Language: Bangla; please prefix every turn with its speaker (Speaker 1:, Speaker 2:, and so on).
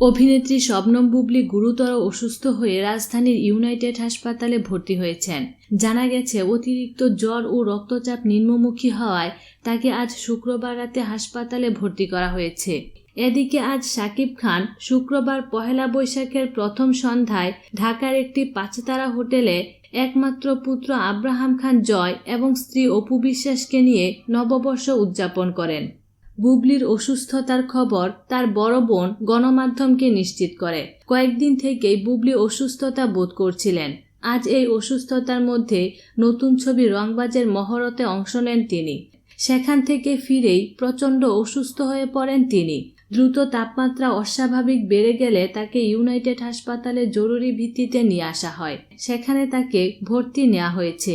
Speaker 1: অভিনেত্রী শবনম বুবলি গুরুতর অসুস্থ হয়ে রাজধানীর ইউনাইটেড হাসপাতালে ভর্তি হয়েছেন। জানা গেছে, অতিরিক্ত জ্বর ও রক্তচাপ নিম্নমুখী হওয়ায় তাকে আজ শুক্রবার রাতে হাসপাতালে ভর্তি করা হয়েছে। এদিকে আজ সাকিব খান শুক্রবার পহেলা বৈশাখের প্রথম সন্ধ্যায় ঢাকার একটি পাঁচতারা হোটেলে একমাত্র পুত্র আব্রাহাম খান জয় এবং স্ত্রী অপু বিশ্বাসকে নিয়ে নববর্ষ উদযাপন করেন। বুবলির অসুস্থতার খবর তার বড় বোন গণমাধ্যমকে নিশ্চিত করে। কয়েকদিন থেকেই বুবলি অসুস্থতা বোধ করছিলেন। আজ এই অসুস্থতার মধ্যে নতুন ছবি রংবাজের মহরতে অংশ নেন তিনি। সেখান থেকে ফিরেই প্রচণ্ড অসুস্থ হয়ে পড়েন তিনি। দ্রুত তাপমাত্রা অস্বাভাবিক বেড়ে গেলে তাকে ইউনাইটেড হাসপাতালে জরুরি ভিত্তিতে নিয়ে আসা হয়। সেখানে তাকে ভর্তি নেওয়া হয়েছে।